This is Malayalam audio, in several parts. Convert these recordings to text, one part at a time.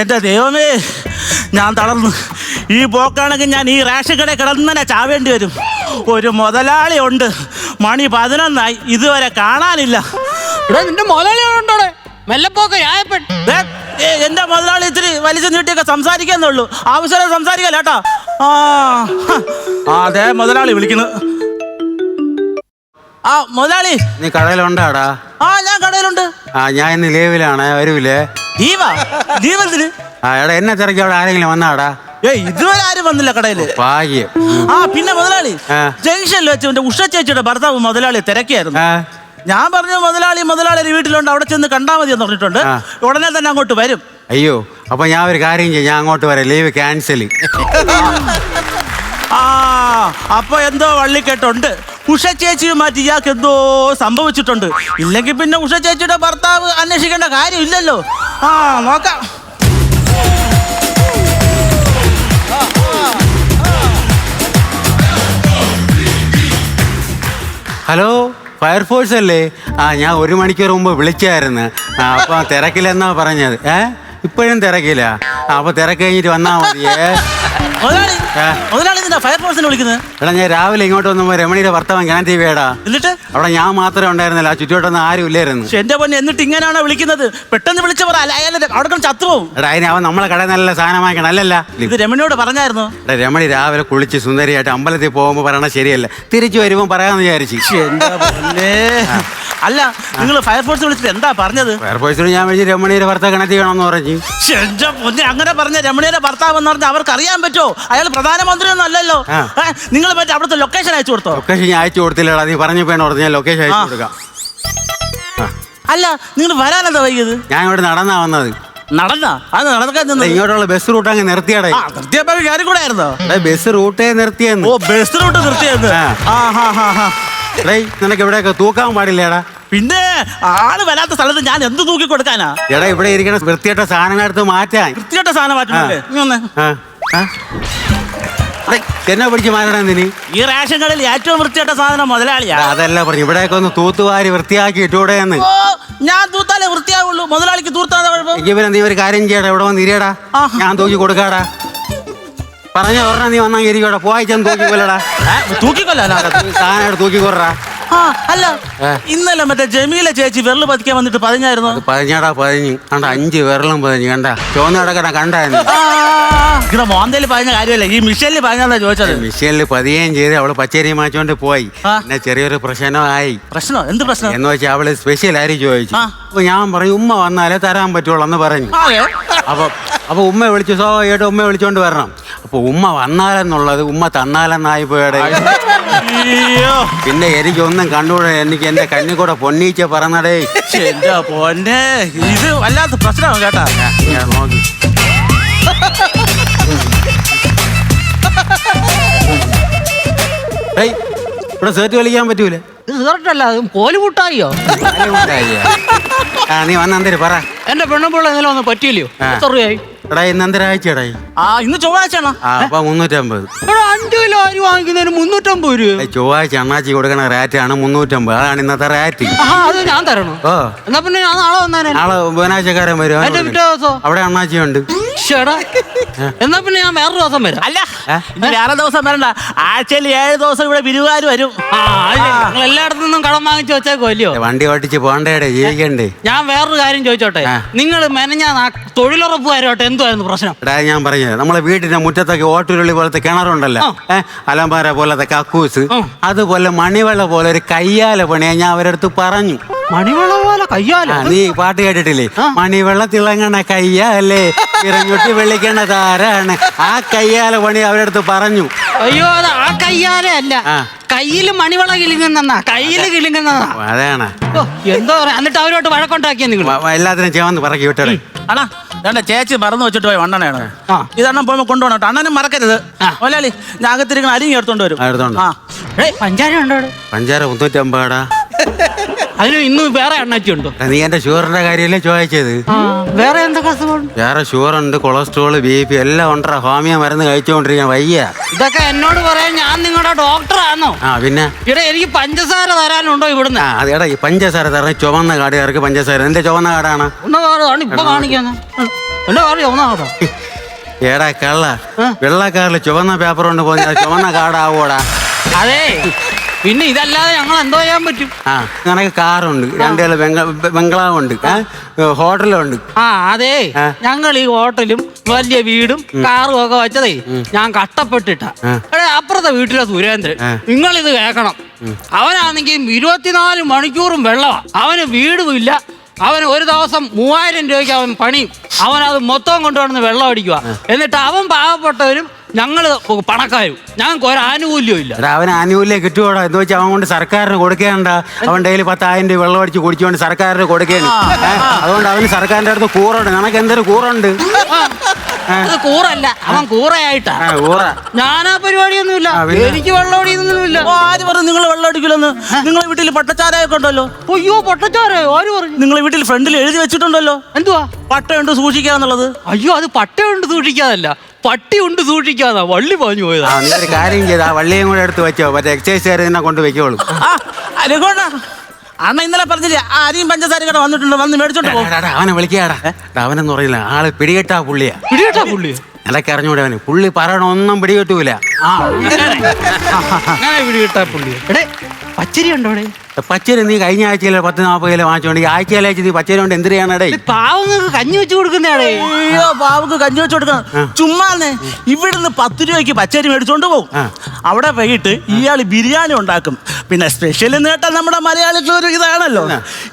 എന്റെ ദൈവമേ ഞാൻ തളർന്നു. ഈ പോക്കാണെങ്കിൽ ഞാൻ ഈ റേഷൻ കടയിൽ കിടന്നെ ചാവേണ്ടി വരും. ഒരു മുതലാളി ഉണ്ട്. മണി പതിനൊന്നായി. ഇതുവരെ കാണാനില്ല. ഇവിടെ നിന്റെ മുതലാളിയോടെ മെല്ലപ്പോക്ക് എന്റെ മുതലാളി ഇത്തിരി വലിച്ചു നീട്ടിയൊക്കെ സംസാരിക്കാന്നുള്ളൂ ആവശ്യം സംസാരിക്കല്ല കേട്ടോ. ആ അതെ മുതലാളി വിളിക്കുന്നു. ആ മുതലാളി. നീ കടയിലുണ്ടാടാ? ആ ഞാൻ കടയിലുണ്ട്. ആ ഞാൻ ഇന്ന് ലീവിലാണ് വരൂലേ? ദീപ ദീപത്തിന് ആ എടാ എന്നെ തിരക്കി അവിടെ ആരെങ്കിലും വന്നാടാ. ഏയ് ഇതുവരെ ആരും വന്നില്ല കടയിൽ. ഭാഗ്യം. ആ പിന്നെ മുതലാളി ആ. ജംഗ്ഷനിൽ വെച്ച് എന്റെ ഉഷ ചേച്ചിയുടെ ഭർത്താവ് മുതലാളി തിരക്കിയായിരുന്നു. ആ. ഞാൻ പറഞ്ഞു മുതലാളി മുതലാളി വീട്ടിലുണ്ട് അവിടെ ചെന്ന് കണ്ടാൽ മതി എന്ന് പറഞ്ഞിട്ടുണ്ട്. ആ. ഉടനെ തന്നെ അങ്ങോട്ട് വരും. അയ്യോ അപ്പൊ ഞാൻ ഒരു കാര്യം ചെയ്യും ഞാൻ അങ്ങോട്ട് വരാം. ലീവ് ക്യാൻസൽ ആ അപ്പൊ എന്തോ വള്ളിക്കെട്ടുണ്ട്. ഉഷ ചേച്ചിയുമായിട്ട് ഇയാൾക്ക് എന്തോ സംഭവിച്ചിട്ടുണ്ട്. ഇല്ലെങ്കിൽ പിന്നെ ഉഷ ചേച്ചിയുടെ ഭർത്താവ് അന്വേഷിക്കേണ്ട കാര്യമില്ലല്ലോ. ആ നോക്കാം. ഹലോ ഫയർഫോഴ്സ് അല്ലേ? ആ ഞാൻ ഒരു മണിക്കൂർ മുമ്പ് വിളിച്ചായിരുന്നു. ആ അപ്പം തിരക്കില്ലെന്നാ പറഞ്ഞത്? ഏ? ഇപ്പോഴും തിരക്കില്ല അപ്പൊ തിരക്ക് കഴിഞ്ഞിട്ട് വന്നാൽ മതിയേ. മുതലാളി. മുതലാളി എന്തിനാ ഫയർഫോഴ്സിനെ വിളിക്കുന്നത്? എടാ ഞാൻ രാവിലെ ഇങ്ങോട്ട് വന്നപ്പോ രമണിയുടെ വർത്തമാനം ഞാൻ വീടാ എന്നിട്ട്? അവിടെ ഞാൻ മാത്രമേ ഉണ്ടായിരുന്നില്ല ആ ചുറ്റുവട്ടൊന്നും ആരും ഇല്ലായിരുന്നു. പക്ഷെ എന്റെ പൊന്നെ എന്നിട്ട് ഇങ്ങനെയാണോ വിളിക്കുന്നത്? പെട്ടെന്ന് അല്ല അവിടെ ചത്തുപോകും എടാ അതിന് അവൻ നമ്മളെ കടയിൽ നല്ല സാധനം വാങ്ങിക്കണം. അല്ലല്ല. ഇത് രമണിയോട് പറഞ്ഞായിരുന്നു? എടാ രമണി രാവിലെ കുളിച്ച് സുന്ദരിയായിട്ട് അമ്പലത്തിൽ പോകുമ്പോൾ പറയണ ശരിയല്ല. തിരിച്ചു വരുമ്പോൾ പറയാമെന്ന് വിചാരിച്ചു. എന്താ. അല്ല നിങ്ങൾ ഫയർഫോഴ്സ് വിളിച്ചിട്ട് എന്താ പറഞ്ഞത്? ഫയർഫോഴ്സിന് ഞാൻ വിളിച്ച് രമണിയുടെ ഭർത്താവ് കിണറ്റി വേണമെന്ന് പറഞ്ഞു. എന്റെ പൊന്നെ അങ്ങനെ പറഞ്ഞ രമണിയുടെ ഭർത്താവ് എന്ന് പറഞ്ഞാൽ അവർക്ക് അറിയാൻ പറ്റുമോ? അയാൾ പ്രധാനമന്ത്രി ഒന്നും അല്ലല്ലോ. ആ. നിങ്ങൾ മറ്റേ അവിടുത്തെ ലൊക്കേഷൻ അയച്ചു കൊടുത്തോ? ലൊക്കേഷൻ ഞാൻ അയച്ചു കൊടുത്തില്ലടാ നീ പറഞ്ഞു എന്നോട് ഞാൻ ലൊക്കേഷൻ അയച്ചു. കൊടുക്കാം. അല്ല നിങ്ങൾ വരാനെന്താ വൈകിയത്? ഞാൻ ഇവിടെ നടന്നാ വന്നത്. നടന്നാ? അത് നടക്കാൻ നിന്നത്. ഇങ്ങോട്ടുള്ള ബസ് റൂട്ട് അങ്ങ് നിർത്തിയടേ? ആ നിർത്തിയപ്പോ കയറി കൂടെ ആയിരുന്നോ? ബസ് റൂട്ടേ നിർത്തിയെന്ന്. ഓ ബസ് റൂട്ട് നിർത്തിയത് ആ. ആ ഹാ ഹാ ഹാ. എടേ നിനക്ക് ഇവിടെയൊക്കെ തൂക്കാൻ പാടില്ലേടാ? പിന്നെ ആൾ വരാത്ത സ്ഥലത്ത് ഞാൻ എന്ത് തൂക്കി കൊടുക്കാനാ? എടാ ഇവിടെ ഇരിക്കണ വൃത്തിയായിട്ട സാധനങ്ങൾ എടുത്ത് മാറ്റാൻ. വൃത്തിയായിട്ട സാധനം മാറ്റണല്ലേ ആ. നീ വന്നേ. ആ, ആ. എടേ, എന്നെ പിടിച്ച് മാറ്റണം എന്തിന്? ഈ റേഷൻ കടയിൽ ഏറ്റവും വൃത്തിയായിട്ട സാധനം മുതലാളിയാ. അതല്ല പറഞ്ഞു ഇവിടെയൊക്കെ ഒന്ന് തൂത്തുവാരി വൃത്തിയാക്കി ഇട്ടൂടെ എന്ന് ഓ ഞാൻ തൂത്താലേ വൃത്തിയാവുള്ളൂ. മുതലാളിക്ക് തൂർത്താതെ കുഴപ്പം? എങ്കിൽ പിന്നെ നീ ഒരു കാര്യം ചെയ്യടാ ഇവിടെ വന്ന് ഇരിയടാ. ആഹാ. ഞാൻ തൂക്കി കൊടുക്കാടാ. പറഞ്ഞ പറഞ്ഞ നീ വന്നാ ഇരിക്കടാ പോയി ചെന്ന് തൂക്കി കൊല്ലടാ ഏ, തൂക്കിക്കൊല്ലോ സാധനം എടുത്ത് തൂക്കി കൊറടാ ആ അല്ല. ഇന്നലെ മറ്റേ ജമീല ചേച്ചി വിരൽ പതിക്കാൻ വന്നിട്ട് പതിഞ്ഞായിരുന്നു? അത് പതിഞ്ഞാടാ പതിഞ്ഞു. കണ്ട അഞ്ച് വിരലും പതിഞ്ഞു. കണ്ട ചോന്ന കിടക്കണ കണ്ടായിരുന്നു. ഇവിടെ മോന്തയിൽ പറഞ്ഞ കാര്യമല്ല? ഈ മിഷനിൽ പറഞ്ഞാ ചോദിച്ചത്. മിഷനിൽ പതിയേം ചെയ്ത് അവൾ പച്ചരി മാച്ചോണ്ട് പോയി. പിന്നെ ചെറിയൊരു പ്രശ്നമായി പ്രശ്നോ? എന്ത് പ്രശ്നം? എന്ന് വെച്ചാൽ അവൾ സ്പെഷ്യൽ ആയിരിക്കും ചോദിച്ചു. അപ്പൊ ഞാൻ പറയും ഉമ്മ വന്നാലേ തരാൻ പറ്റുള്ളൂ എന്ന് പറഞ്ഞു. അപ്പൊ അപ്പൊ ഉമ്മ വിളിച്ചു സ്വാഭാവികമായിട്ട് ഉമ്മ വിളിച്ചോണ്ട് വരണം. അപ്പൊ ഉമ്മ വന്നാലെന്നുള്ളത് ഉമ്മ തന്നാലെന്നായി പോയടെ. പിന്നെ എനിക്കൊന്നും കണ്ടുകൂടെ എനിക്ക് എന്റെ കണ്ണി കൂടെ പൊന്നീച്ച പറഞ്ഞടേ എന്താ എന്റെ പൊന്നെ? ഇത് വല്ലാത്ത പ്രശ്നമാണ് കേട്ടാ ഞാൻ നോക്കി. ഇവിടെ സേറ്റ് കളിക്കാൻ പറ്റൂലേ? അത് കോൽ കൂട്ടായിയോ? ആ നീ വന്ന എന്തേലും പറ. എന്റെ ഇന്നലെ ഒന്ന് പറ്റിയില്ലയോ? ആ. എടാ ഇന്ന് എന്തരാഴ്ചടായി ആ ഇന്ന് ചൊവ്വാഴ്ച അപ്പൊ മുന്നൂറ്റമ്പത്. അഞ്ചു കിലോ അരി വാങ്ങിക്കുന്നതിന് മുന്നൂറ്റമ്പത് രൂപ ചൊവ്വാഴ്ച അണ്ണാച്ചി കൊടുക്കണ റേറ്റാണ് മുന്നൂറ്റമ്പത്. അതാണ് ഇന്നത്തെ റേറ്റ് അത് ഞാൻ തരണോ? ഓ. എന്നാ പിന്നെ ഞാൻ നാളെ വന്നേനെ. നാളെ ബുധനാഴ്ചക്കാരൻ വരും അവിടെ അണ്ണാച്ചി കൊടുക്കണം. ശ്ശെടാ. എന്നാ പിന്നെ ഞാൻ വേറൊരു ദിവസം വരാം. അല്ല ഇനി വേറെ ദിവസം വരണ്ട. ആഴ്ചയിൽ ഏഴ് ദിവസം ഇവിടെ ബിരുവാര് വരും. ആ നിങ്ങൾ എല്ലായിടത്തു നിന്നും കടം വാങ്ങിച്ചു വെച്ചേക്കോ അല്ലയോ വണ്ടി ഓട്ടിച്ച് പോണ്ടേടെ ജീവിക്കണ്ടേ? ഞാൻ വേറൊരു കാര്യം ചോദിച്ചോട്ടെ. ആ. നിങ്ങൾ മെനഞ്ഞ തൊഴിലുറപ്പുകാരോട്ടെ എന്തുവായിരുന്നു പ്രശ്നം? എടാ ഞാൻ പറഞ്ഞത് നമ്മളെ വീട്ടിന്റെ മുറ്റത്തൊക്കെ ഓട്ടുരുളി പോലത്തെ കിണറുണ്ടല്ലോ. ആ. അലമ്പാര പോലത്തെ കക്കൂസ്. ആ. അതുപോലെ മണിവെള്ള പോലെ ഒരു കയ്യാല പണിയാ ഞാൻ അവരടുത്ത് പറഞ്ഞു. മണിവെള്ള പോലെ കയ്യാല? ആ, നീ പാട്ട് കേട്ടിട്ടില്ലേ. മണിവെള്ള തിളങ്ങണ കയ്യാലേ. ഇറങ്ങൊട്ടി വിളിക്കേണ്ടത് താരാണ് ആ കയ്യാല പണി അവരടുത്ത് പറഞ്ഞു. അയ്യോ അത് ആ കയ്യാല അല്ല. ആ. കയ്യിൽ മണിവള കിളുങ്ങുന്നാ കയ്യിൽ കിളുങ്ങുന്നതാ അതാണ്. ഓ, എന്തോ പറയാ. എന്നിട്ട് അവരോട്ട് വഴക്കുണ്ടാക്കിയ നിങ്ങൾ വ- വ- എല്ലാത്തിനും ചേവന്ന് പറക്കി വിട്ടടേ അണ്ണാ വേണ്ട ചേച്ചി മറന്നു വെച്ചിട്ട് പോയി വണ്ണനാണ്. ആ. ഇതെണ്ണം പോകുമ്പോ കൊണ്ടുപോകണം കേട്ടോ. അണ്ണനും മറക്കരുത്. ഓലാലി ഞാൻ അകത്തിരിക്കുന്ന അരിയും എടുത്തോണ്ട് വരും. ആ, എടുത്തോണ്ട്. ആ. ഏയ് പഞ്ചാര ഉണ്ടോ അവിടെ? പഞ്ചാര മുന്നൂറ്റമ്പതാടാ. അതിന് ഇന്ന് വേറെ അണ്ണാച്ചി ഉണ്ടോ? നീ എന്റെ ഷുഗറിന്റെ കാര്യമല്ലേ ചോദിച്ചത്? വേറെ എന്തൊക്കെ അസുഖമുണ്ട്? വേറെ ഷുഗർ ഉണ്ട് കൊളസ്ട്രോൾ ബി പി എല്ലാം ഉണ്ടാ ഹോമിയോ മരുന്ന് കഴിച്ചുകൊണ്ടിരിക്കാൻ വയ്യ. ഇതൊക്കെ എന്നോട് പറയാൻ ഞാൻ നിങ്ങളുടെ ഡോക്ടറാണോ ആ പിന്നെ? ഇവിടെ എനിക്ക് പഞ്ചസാര തരാനുണ്ടോ ഇവിടുന്ന്? ആ അത് എടാ ഈ പഞ്ചസാര തരാൻ ചുവന്ന കാടുകാർക്ക് പഞ്ചസാര. എന്റെ ചുവന്ന കാടാണ്. ഒന്ന് ഇപ്പൊ കാണിക്കാന്ന്. എന്റെ ഒന്ന് ഏടാ കള്ള. വെള്ളക്കാരിൽ ചുവന്ന പേപ്പർ കൊണ്ട് പോകുന്ന ചുവന്ന കാടാവൂടാ. അതെ. പിന്നെ ഇതല്ലാതെ ഞങ്ങൾ എന്തോ ചെയ്യാൻ പറ്റും? ആ ഞങ്ങൾക്ക് കാറുണ്ട്. രണ്ട് രണ്ടേൾ ബംഗ്ലാവുണ്ട്. ഹോട്ടലും ഹോട്ടലുണ്ട്. ആ അതെ. ഞങ്ങൾ ഈ ഹോട്ടലും വലിയ വീടും കാറും ഒക്കെ വെച്ചതേ ഞാൻ കഷ്ടപ്പെട്ടിട്ടാ. എടേ അപ്പുറത്തെ വീട്ടിലെ സുരേന്ദ്രൻ നിങ്ങൾ ഇത് കേൾക്കണം. അവനാണെങ്കിൽ ഇരുപത്തിനാല് മണിക്കൂറും വെള്ളമാ അവന് വീടുമില്ല അവൻ ഒരു ദിവസം മൂവായിരം രൂപയ്ക്ക് അവൻ പണിയും. അവൻ അത് മൊത്തം കൊണ്ടുവന്ന് വെള്ളം അടിക്കുക എന്നിട്ട് അവൻ പാവപ്പെട്ടവരും ഞങ്ങൾ പണക്കാരും. ഞങ്ങൾക്ക് ഒരു ആനുകൂല്യവും ഇല്ല. എടാ അവന് ആനുകൂല്യം കിട്ടുവോടാ? എന്ന് വെച്ചാൽ അവൻ കൊണ്ട് സർക്കാരിന് കൊടുക്കേണ്ട. അവൻ ഡെയിലി പത്തായിരം രൂപ വെള്ളം അടിച്ച് കുടിച്ചുകൊണ്ട് സർക്കാരിന് കൊടുക്കേണ്ട. ഏ, അതുകൊണ്ട് അവന് സർക്കാരിന്റെ അടുത്ത് കൂറുണ്ട്. നിനക്ക് എന്തൊരു കൂറുണ്ട്? ഇത് കൂറല്ല. അവൻ കൂറയായിട്ടാ. ഞാനാ പരിപാടിയൊന്നുമില്ല. എനിക്ക് വെള്ളം അടിയൊന്നുമില്ല ആര് പറഞ്ഞു നിങ്ങൾ വെള്ളം അടിക്കില്ലെന്ന്. നിങ്ങളെ വീട്ടിൽ പട്ടച്ചാരയൊക്കെ ഉണ്ടല്ലോ? അയ്യോ പൊട്ടച്ചാറ് ആര് പറഞ്ഞു? നിങ്ങളെ വീട്ടിൽ ഫ്രണ്ടിൽ എഴുതി വെച്ചിട്ടുണ്ടല്ലോ? എന്തുവാ? പട്ടയുണ്ട് സൂക്ഷിക്കാന്നുള്ളത്. അയ്യോ അത് പട്ട കൊണ്ട് സൂക്ഷിക്കാതല്ല. പട്ടി ഉണ്ട് സൂക്ഷിക്കാതാ. വള്ളി പാഞ്ഞു പോയതാ. കാര്യം ചെയ്താ. വള്ളിയും കൂടെ എടുത്ത് വെച്ചോ. മറ്റേ എക്സൈസ് കൊണ്ട് വെക്കോളൂ. രഘുണ്ണ അണ്ണ ഇന്നലെ പറഞ്ഞില്ലേ ആ അരിയും പഞ്ചസാര കട വന്നിട്ടുണ്ട് വന്ന് മേടിച്ചോണ്ട് പോകും എടാ, എടാ, അവനെ വിളിക്കാടാ. എടാ, അവനെന്ന് പറയില്ല ആൾ പിടികെട്ടാ പുള്ളിയാ. പിടികെട്ടാ പുള്ളി? നിലയ്ക്ക് അറിഞ്ഞൂടെ അവന്? പുള്ളി പറയണ ഒന്നും പിടികെട്ടൂല. ആ അങ്ങനെ. അങ്ങനെ പിടികെട്ടാ പുള്ളി. എടേ പച്ചരി ഉണ്ടോ പച്ചരി നീ കഴിഞ്ഞ ആഴ്ചയിലെ പത്ത് നാൽപ്പത് കിലോ വാങ്ങിച്ചോണ്ട് ഈ ആഴ്ചയിലെ നീ പച്ചരി കൊണ്ട് എന്ത് ചെയ്യാനടേ? പാവങ്ങൾക്ക് കഞ്ഞി വെച്ച് കൊടുക്കുന്നേ അയ്യോ പാവക്ക് കഞ്ഞി വെച്ച് കൊടുക്കണം. ചുമ്മാന്ന് ഇവിടുന്ന് പത്ത് രൂപയ്ക്ക് പച്ചരി മേടിച്ചോണ്ട് പോകും അവിടെ വൈകിട്ട് ഇയാൾ ബിരിയാണി ഉണ്ടാക്കും. പിന്നെ സ്പെഷ്യൽ നേട്ടം നമ്മുടെ മലയാളികൾ ഒരു ഇതാണല്ലോ.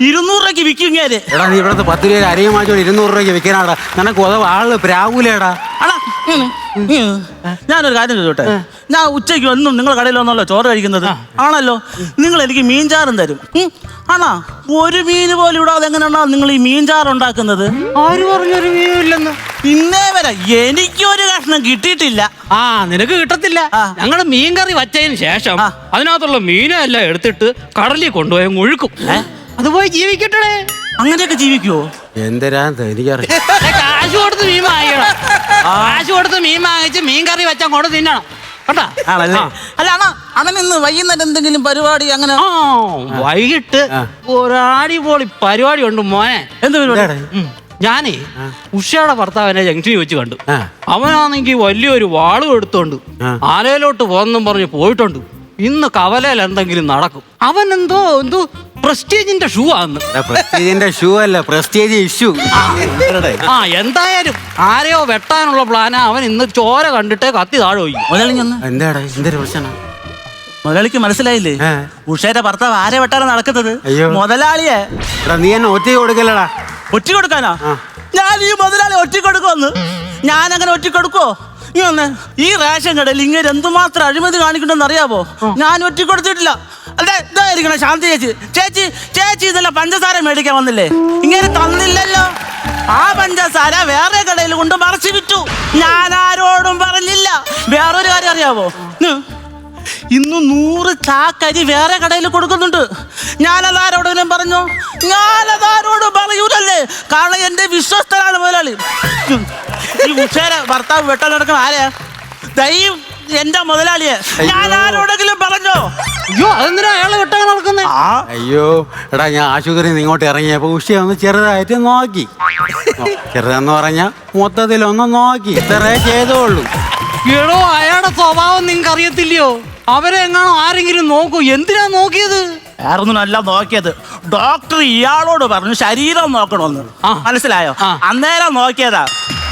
ഇരുന്നൂറ് രൂപയ്ക്ക് വിൽക്കും എടാ നീ ഇവിടുത്തെ പത്ത് രൂപ അരിയും വാങ്ങിച്ചോണ്ട് ഇരുന്നൂറ് രൂപയ്ക്ക് വിൽക്കാനാടാ. നിനക്ക് ആൾ പ്രാവൂലേടാ. ഇങ്ങനെ. ഞാനൊരു കാര്യം ചോദിച്ചോട്ടെ? ഞാൻ ഉച്ചയ്ക്ക് ഒന്നും നിങ്ങളുടെ കടയിൽ വന്നല്ലോ ചോറ് കഴിക്കുന്നത്. ആണല്ലോ? നിങ്ങൾ എനിക്ക് മീൻചാറും തരും. ആണാ? ഒരു മീൻ പോലും ഇടാതെ എങ്ങനെയാണോ നിങ്ങൾ ഈ മീൻചാറ് ഉണ്ടാക്കുന്നത്? ആര് പറഞ്ഞൊരു ഇന്നേ വരെ എനിക്കൊരു കഷ്ണം കിട്ടിയിട്ടില്ല. ആ നിനക്ക് കിട്ടത്തില്ല. ഞങ്ങൾ ഞങ്ങൾ മീൻ കറി വച്ചതിന് ശേഷം. അതിനകത്തുള്ള മീനെല്ലാം എടുത്തിട്ട് കടലിൽ കൊണ്ടുപോയി ഒഴുക്കും. അത് പോയി ജീവിക്കട്ടെ അങ്ങനെയൊക്കെ ജീവിക്കുവോ? എന്തരാ എനിക്കറിയാം കാശ് കൊടുത്ത് മീൻ വാങ്ങിക്കണം. കാശ് കൊടുത്ത് മീൻ വാങ്ങിച്ച് മീൻ കറി വെച്ചാൽ കൊണ്ട് തിന്നണം. കേട്ടാ? ആണല്ലേ? അല്ല അണ്ണാ അണ്ണൻ ഇന്ന് വൈകുന്നേരം എന്തെങ്കിലും പരിപാടി അങ്ങനെ? ആ വൈകിട്ട് ആ. പോളി പരിപാടി ഉണ്ട് മോനെ. എന്ത് പരിപാടി? ഉം. ഞാനേ ഉഷയുടെ ഭർത്താവിനെ ജംഗ്ഷനിൽ വെച്ച് കണ്ടു. ആ. അവനാണെങ്കിൽ വലിയൊരു വാളും എടുത്തോണ്ട്. ആലയിലോട്ട് പോകുന്നും പറഞ്ഞ് പോയിട്ടുണ്ട്. ഇന്ന് കവലയിൽ എന്തെങ്കിലും നടക്കും. അവൻ എന്തോ എന്തോ പ്രസ്റ്റീജിന്റെ ഷൂ ആന്ന്. പ്രസ്റ്റീജിന്റെ ഷൂ അല്ല പ്രസ്റ്റീജ് ഇഷ്യൂ ആ എന്തായാലും ആരെയോ വെട്ടാനുള്ള പ്ലാനാ അവൻ ഇന്ന് ചോര കണ്ടിട്ടേ കത്തി താഴെ പോയി. മുതലാളി ഒന്ന് എന്താടാ എന്തൊരു പ്രശ്നം മുതലാളിക്ക് മനസ്സിലായില്ലേ? ഉഷേന്റെ ഉഷയുടെ ഭർത്താവ് ആരെ വെട്ടാനാ നടക്കുന്നത്? അയ്യോ. മുതലാളിയെ. എടാ നീ എന്നെ ഒറ്റ കൊടുക്കലടാ ഒറ്റ കൊടുക്കാനാ? ഞാൻ ഈ മുതലാളി ഒറ്റ കൊടുക്കുമെന്ന് ഞാൻ അങ്ങനെ ഒറ്റ കൊടുക്കോ ഈ റേഷൻ കടയിൽ ഇങ്ങനെ എന്തുമാത്രം അഴിമതി കാണിക്കണമെന്ന് അറിയാവോ? ഞാൻ ഒറ്റ കൊടുത്തിട്ടില്ല. അതെ ഇതായിരിക്കണം ശാന്തി ചേച്ചി. ചേച്ചി ചേച്ചി ഇതെല്ലാം പഞ്ചസാര മേടിക്കാൻ വന്നില്ലേ? ഇങ്ങനെ തന്നില്ലല്ലോ. ആ പഞ്ചസാര വേറെ കടയിൽ കൊണ്ട് മറച്ചു വിറ്റു. ഞാൻ ആരോടും പറഞ്ഞില്ല. വേറൊരു കാര്യം അറിയാവോ. ഇന്ന് നൂറ് ചാക്കരി വേറെ കടയിൽ കൊടുക്കുന്നുണ്ട്. ഞാനതാരോടും പറഞ്ഞു? ഞാനതാരോടും പറയൂലല്ലേ? കാരണം എന്റെ വിശ്വസ്തനാണ് മുതലാളി. ഈ ഭർത്താവ് വെട്ടാൻ നടക്കുന്ന ആരെയാ ദൈവം. എന്റെ മുതലാളിയെ. ഞാൻ ആരോടെങ്കിലും പറഞ്ഞോ? അയ്യോ അതെന്തിനാ അയാളെ വെട്ടാൻ നടക്കുന്നേ? ആ. അയ്യോ എടാ ഞാൻ ആശുപത്രി ഇങ്ങോട്ട് ഇറങ്ങിയപ്പോ ഉഷ ഒന്ന് ചെറുതായിട്ട് നോക്കി. ചെറുതെന്ന് പറഞ്ഞ മൊത്തത്തിൽ ഒന്ന് നോക്കി. ഇത്രേ ചെയ്തോളൂ. എടോ അയാളുടെ സ്വഭാവം നിങ്ങൾക്ക് അറിയത്തില്ലയോ? അവരെ എങ്ങാണോ ആരെങ്കിലും നോക്കൂ. എന്തിനാ നോക്കിയത്? വേറൊന്നും അല്ല നോക്കിയത്. ഡോക്ടർ ഇയാളോട് പറഞ്ഞു ശരീരം നോക്കണമെന്ന്. മനസ്സിലായോ. അന്നേരം നോക്കിയതാ.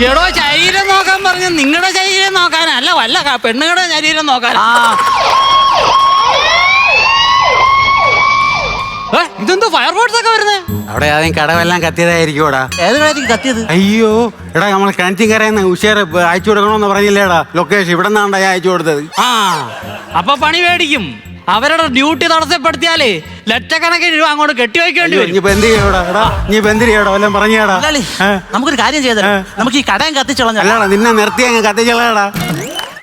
എടോ ശരീരം നോക്കാൻ പറഞ്ഞ നിങ്ങളുടെ ശരീരം നോക്കാനല്ല വല്ല പെണ്ണുങ്ങളുടെ ശരീരം നോക്കാൻ ഇതെന്തോ ഫയർഫോഴ്സ് ഒക്കെ വരുന്നേ? അവിടെ ആദ്യം കടവെല്ലാം കത്തിയതായിരിക്കുമോടാ ഏതൊരായിരിക്കും കത്തിയത്? അയ്യോ എടാ നമ്മൾ കിണറ്റിക്കരയെന്ന് ഉഷേറെ അയച്ചു കൊടുക്കണമെന്ന് പറഞ്ഞില്ലേടാ ലൊക്കേഷൻ ഇവിടെ നിന്നാണ്ടാ അയച്ചു കൊടുത്തത്. ആ. അപ്പൊ പണി മേടിക്കും. അവരുടെ ഡ്യൂട്ടി തടസ്സപ്പെടുത്തിയാലേ ലക്ഷക്കണക്കിന് രൂപ അങ്ങോട്ട് കെട്ടി വയ്ക്കേണ്ടി വരും. എന്ത് ചെയ്യടാ? എടാ നീ ഇപ്പൊ എന്ത് ചെയ്യടാ? വല്ലതും പറഞ്ഞേടാ മുതലാളി നമുക്കൊരു കാര്യം ചെയ്തേ നമുക്ക് ഈ കടയും കത്തിച്ചളഞ്ഞ അല്ലടാ നിന്നെ നിർത്തി അങ്ങ് കത്തിച്ചളടാ